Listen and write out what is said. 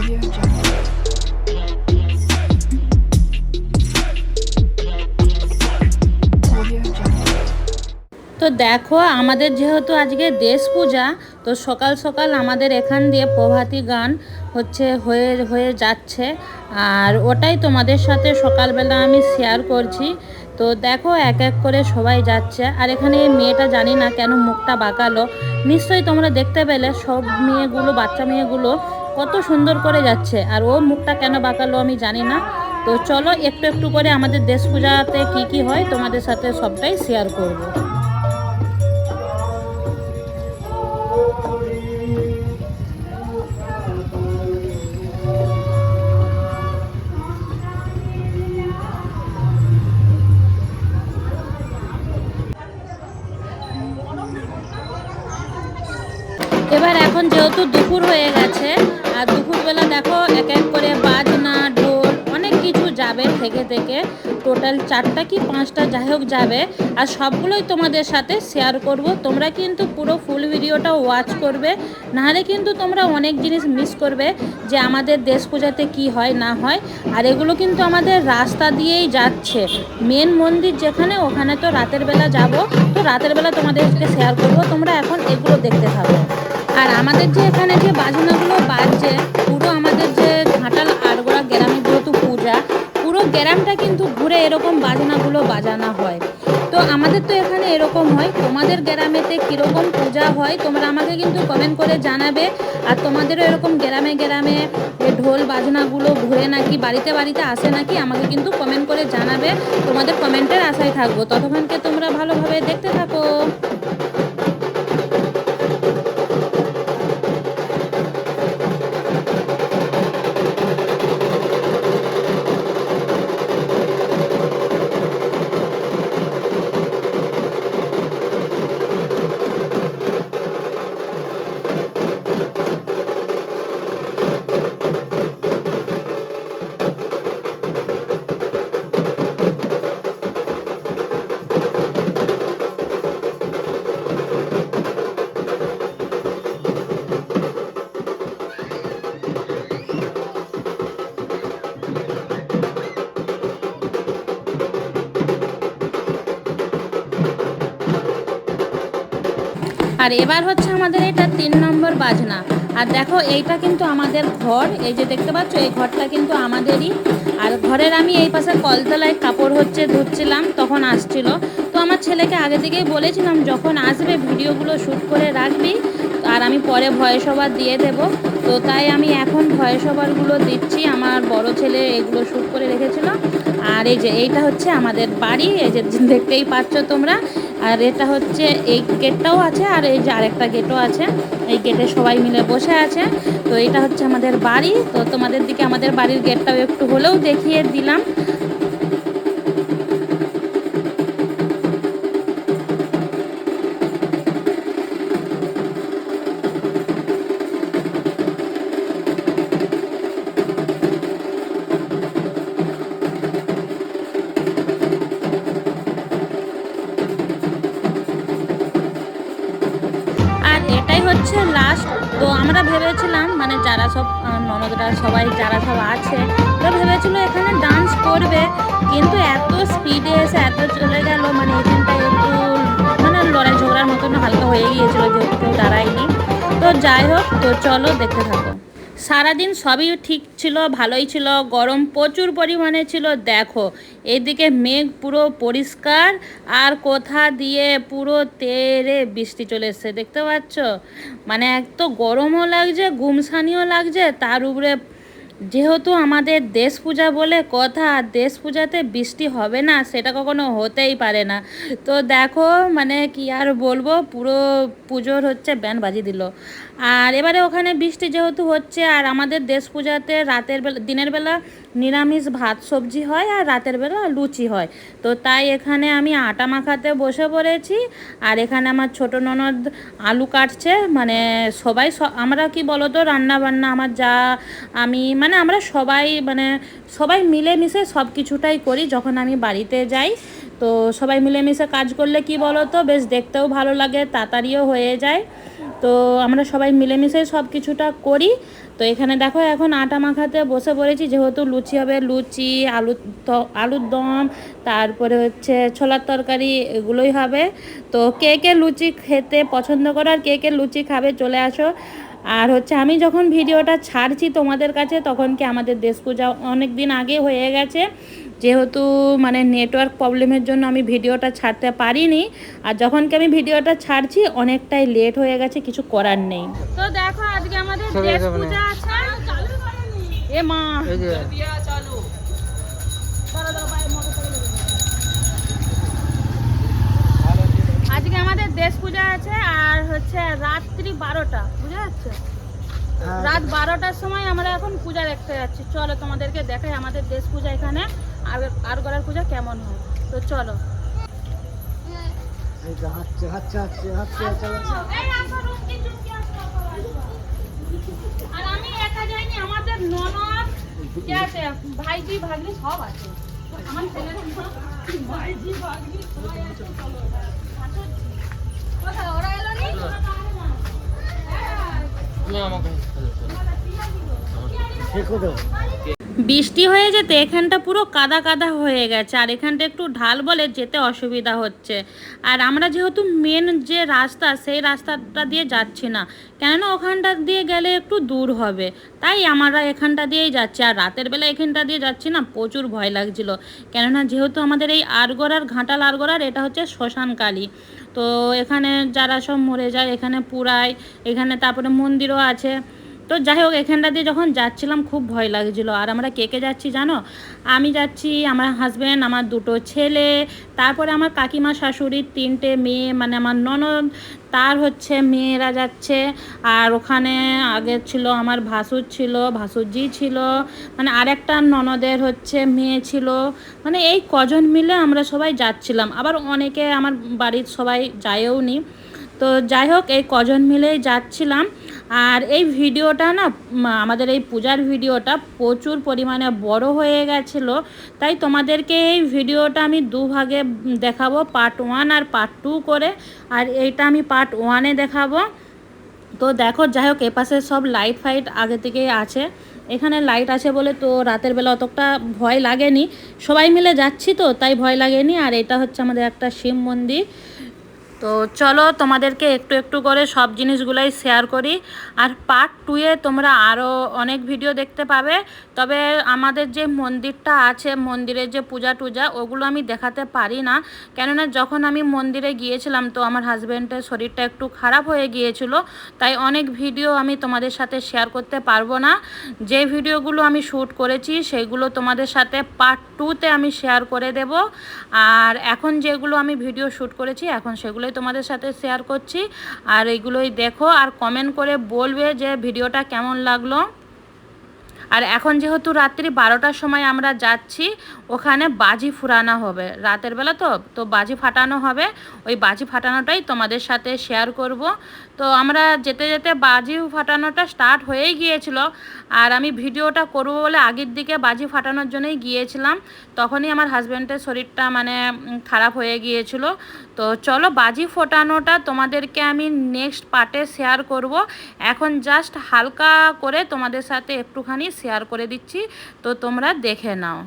তো দেখো, আমাদের যেহেতু আজকে দেশ পূজা, তো সকাল সকাল আমাদের এখান দিয়ে প্রভাতী গান হচ্ছে হয়ে হয়ে যাচ্ছে। আর ওটাই তোমাদের সাথে সকালবেলা আমি শেয়ার করছি। তো দেখো, এক এক করে সবাই যাচ্ছে। আর এখানে এই মেয়েটা জানি না কেন মুখটা বাঁকালো। নিশ্চয়ই তোমরা দেখতে পেলে, সব মেয়েগুলো, বাচ্চা মেয়েগুলো কত সুন্দর করে যাচ্ছে। আর ও মুখটা কেন বাঁকালো আমি জানি না। তো চলো একটু একটু করে আমাদের দেশ পূজাতে কি কি হয় তোমাদের সাথে সবটাই শেয়ার করব। এবার এখন যেহেতু দুপুর হয়ে গেছে আর দুপুরবেলা দেখো এক এক করে বাজনা, ঢোল, অনেক কিছু যাবে থেকে থেকে। টোটাল চারটা কি পাঁচটা যাই হোক যাবে। আর সবগুলোই তোমাদের সাথে শেয়ার করব। তোমরা কিন্তু পুরো ফুল ভিডিওটা ওয়াচ করবে। নাহলে কিন্তু তোমরা অনেক জিনিস মিস করবে যে আমাদের দেশ পূজাতে কি হয়, না হয়। আর এগুলো কিন্তু আমাদের রাস্তা দিয়েই যাচ্ছে। মেন মন্দির যেখানে, ওখানে তো রাতের বেলা যাব। তো রাতের বেলা তোমাদেরকে শেয়ার করব। তোমরা এখন এগুলো দেখতে থাকো। আর আমাদের যে এখানে যে বাজনাগুলো বাজছে, পুরো আমাদের যে ঘাটাল আড়গোড়া গ্রামে যেহেতু পূজা, পুরো গ্রামটা কিন্তু ঘুরে এরকম বাজনাগুলো বাজানো হয়। তো আমাদের তো এখানে এরকম হয়। তোমাদের গ্রামেতে কীরকম পূজা হয়, তোমরা আমাকে কিন্তু কমেন্ট করে জানাবে। আর তোমাদেরও এরকম গ্রামে গ্রামে ঢোল বাজনাগুলো ঘুরে নাকি বাড়িতে বাড়িতে আসে নাকি, আমাকে কিন্তু কমেন্ট করে জানাবে। তোমাদের কমেন্টের আশায় থাকব। ততক্ষণকে তোমরা ভালোভাবে দেখতে থাকো। আর এবার হচ্ছে আমাদের এটা তিন নম্বর বাজনা। আর দেখো, এইটা কিন্তু আমাদের ঘর। এই যে দেখতে পাচ্ছ, এই ঘরটা কিন্তু আমাদেরই। আর ঘরের আমি এই পাশে কলতলায় কাপড় হচ্ছে ধুচ্ছিলাম, তখন আসছিল। তো আমার ছেলেকে আগে থেকেই বলেছিলাম, যখন আসবে, ভিডিওগুলো শ্যুট করে রাখবি। আর আমি পরে ভয়েস ওভার দিয়ে দেব। তো তাই আমি এখন ভয়েস ওভারগুলো দিচ্ছি। আমার বড় ছেলে এগুলো শ্যুট করে রেখেছিল। আর এই যে, এইটা হচ্ছে আমাদের বাড়ি। এই যে, দেখতেই পাচ্ছ তোমরা। আর এটা হচ্ছে এই গেটটাও আছে আর এই যে আরেকটা গেটও আছে। এই গেটে সবাই মিলে বসে আছে। তো এটা হচ্ছে আমাদের বাড়ি। তো তোমাদের দিকে আমাদের বাড়ির গেটটাও একটু হলেও দেখিয়ে দিলাম। হচ্ছে লাস্ট তো আমরা ভেবেছিলাম মানে যারা সব ননদরা সবাই, যারা সব আছে তো ভেবেছিল এখানে ডান্স করবে, কিন্তু এত স্পিডে এসে এত চলে গেল মানে এখানটায় একটু মানে লড়াই ঝগড়ার মতন হালকা হয়ে গিয়েছিল যেহেতু কেউ দাঁড়ায়নি তো যাই হোক, তো চলো দেখতে থাকো। সারাদিন সবই ঠিক ছিল, ভালোই ছিল, গরম প্রচুর পরিমাণে ছিল, দেখো। এদিকে মেঘ পুরো পরিষ্কার, আর কোথা দিয়ে পুরো তেরে বৃষ্টি চলে এসছে, দেখতে পাচ্ছ? মানে এক তো গরমও লাগছে, গুমসানিও লাগছে, তার উপরে যেহেতু আমাদের দেশ পূজা বলে কথা দেশ পূজাতে বৃষ্টি হবে না, সেটা কখনো হতেই পারে না। তো দেখো মানে কি আর বলব, পুরো পুজোর হচ্ছে ব্যান্ড বাজি দিল। আর এবারে ওখানে বৃষ্টি যেহেতু হচ্ছে, আর আমাদের দেশ পূজাতে রাতের বেলা, দিনের বেলা নিরামিষ ভাত সবজি হয় আর রাতের বেলা লুচি হয়। তো তাই এখানে আমি আটা মাখাতে বসে পড়েছি, আর এখানে আমার ছোট ননদ আলু কাটছে। মানে সবাই আমরা কি বলো তো রান্না বান্না আমার যা আমি মানে আমরা সবাই মানে সবাই মিলেমিশে সব কিছুটাই করি যখন আমি বাড়িতে যাই। তো সবাই মিলেমিশে কাজ করলে কি বলো তো বেশ দেখতেও ভালো লাগে, তাড়াতাড়িও হয়ে যায়। তো আমরা সবাই মিলেমিশে সব কিছুটা করি। তো এখানে দেখো এখন আটা মাখাতে বসে পড়েছি, যেহেতু লুচি হবে, লুচি আলু আলুর দম, তারপরে হচ্ছে ছোলার তরকারি এগুলোই হবে। তো কে কে লুচি খেতে পছন্দ করো আর কে কে লুচি খাবে চলে আসো। আর হচ্ছে আমি যখন ভিডিওটা ছাড়ছি তোমাদের কাছে, তখন কি আমাদের দেশ পূজা অনেক দিন আগে হয়ে গেছে। যেহেতু মানে নেটওয়ার্ক প্রবলেমের জন্য আমি ভিডিওটা ছাড়তে পারিনি আর যখন কি আমি ভিডিওটা ছাড়ছি অনেকটাই লেট হয়ে গেছে কিছু করার নেই। তো দেখো আজকে আমাদের দেশ পূজা আছে। এ মা। এই যে। আজকে আমাদের দেশ পূজা আছে আর হচ্ছে রাত্রি বারোটা বুঝা যাচ্ছে? হ্যাঁ, রাত বারোটার সময় আমরা এখন পূজা দেখতে যাচ্ছি। চলো তোমাদেরকে দেখাই আমাদের দেশ পূজা এখানে। আর আর গড়ার পূজা কেমন হয়? তো চলো। আর আমি একা যাইনি আমাদের ননদ ভাইজি ভাগ্নি সব আছে। আমার ছেলের ভাইজি ভাগ্নি সবাই আছে চলো কোথায়? ওরা এলো নি? ওরা তো আসে তো। বৃষ্টি হয়ে যেতে এখানটা পুরো কাদা কাদা হয়ে গেছে, আর এখানটা একটু ঢাল বলে যেতে অসুবিধা হচ্ছে। আর আমরা যেহেতু মেন যে রাস্তা, সেই রাস্তাটা দিয়ে যাচ্ছি না, কেননা ওখানটা দিয়ে গেলে একটু দূর হবে। তাই আমরা এখানটা দিয়েই যাচ্ছি, আর রাতের বেলা এখানটা দিয়ে যাচ্ছি না, প্রচুর ভয় লাগছিল। কেননা যেহেতু আমাদের এই আরগোড়ার, ঘাটাল আরগোড়ার, এটা হচ্ছে শ্মশান কালী তো এখানে যারা সব মরে যায়, এখানে পুরায়, এখানে তারপরে মন্দিরও আছে। তো যাই হোক এখানটা দিয়ে যখন যাচ্ছিলাম, খুব ভয় লাগছিল। আর আমরা কে কে যাচ্ছি জানো? আমি যাচ্ছি আমার হাজব্যান্ড আমার দুটো ছেলে, তারপরে আমার কাকিমা শাশুড়ির তিনটে মেয়ে মানে আমার ননদ, তার হচ্ছে মেয়েরা যাচ্ছে। আর ওখানে আগে ছিল আমার ভাসুর ছিল, ভাসুরজি ছিল মানে আরেকটা ননদের হচ্ছে মেয়ে ছিল। মানে এই কজন মিলে আমরা সবাই যাচ্ছিলাম। আবার অনেকে আমার বাড়ির সবাই যায়ও নি তো যাই হোক এই কজন মিলেই যাচ্ছিলাম। আর এই ভিডিওটা না আমাদের এই পূজার ভিডিওটা প্রচুর পরিমাণে বড় হয়ে গেছিল। তাই তোমাদেরকে এই ভিডিওটা আমি দুভাগে দেখাবো পার্ট ওয়ান আর পার্ট টু করে। আর এইটা আমি পার্ট ওয়ানে দেখাবো। তো দেখো, যাই হোক, এপাশে সব লাইট ফাইট আগে থেকেই আছে। এখানে লাইট আছে বলে তো রাতের বেলা অতটা ভয় লাগেনি। সবাই মিলে যাচ্ছি তো, তাই ভয় লাগেনি। আর এটা হচ্ছে আমাদের একটা শিব মন্দির। তো চলো তোমাদেরকে একটু একটু করে সব জিনিসগুলোই শেয়ার করি। আর পার্ট টুয়ে তোমরা আরও অনেক ভিডিও দেখতে পাবে। তবে আমাদের যে মন্দিরটা আছে, মন্দিরের যে পূজা টুজা, ওগুলো আমি দেখাতে পারি না। কেননা যখন আমি মন্দিরে গিয়েছিলাম, তো আমার হাজব্যান্ডের শরীরটা একটু খারাপ হয়ে গিয়েছিল, তাই অনেক ভিডিও আমি তোমাদের সাথে শেয়ার করতে পারব না। যে ভিডিওগুলো আমি শ্যুট করেছি, সেগুলো তোমাদের সাথে পার্ট টুতে আমি শেয়ার করে দেব। আর এখন যেগুলো আমি ভিডিও শ্যুট করেছি, এখন সেগুলোই তোমাদের সাথে শেয়ার করছি। আর এগুলোই দেখো, আর কমেন্ট করে বলবে যে ভিডিওটা কেমন লাগল। আর এখন যেহেতু রাত্রি বারোটার সময় আমরা যাচ্ছি, ওখানে বাজি ফুরানো হবে। রাতের বেলা তো তো বাজি ফাটানো হবে। ওই বাজি ফাটানোটাই তোমাদের সাথে শেয়ার করব। তো আমরা যেতে যেতে বাজি ফাটানোটা স্টার্ট হয়েই গিয়েছিল। আর আমি ভিডিওটা করব বলে আগের দিকে বাজি ফাটানোর জন্যই গিয়েছিলাম। তখনই আমার হাজব্যান্ডের শরীরটা মানে খারাপ হয়ে গিয়েছিল। তো চলো বাজি ফোটানোটা তোমাদেরকে আমি নেক্সট পার্টে শেয়ার করব। এখন জাস্ট হালকা করে তোমাদের সাথে একটুখানি শেয়ার করে দিচ্ছি। তো তোমরা দেখে নাও।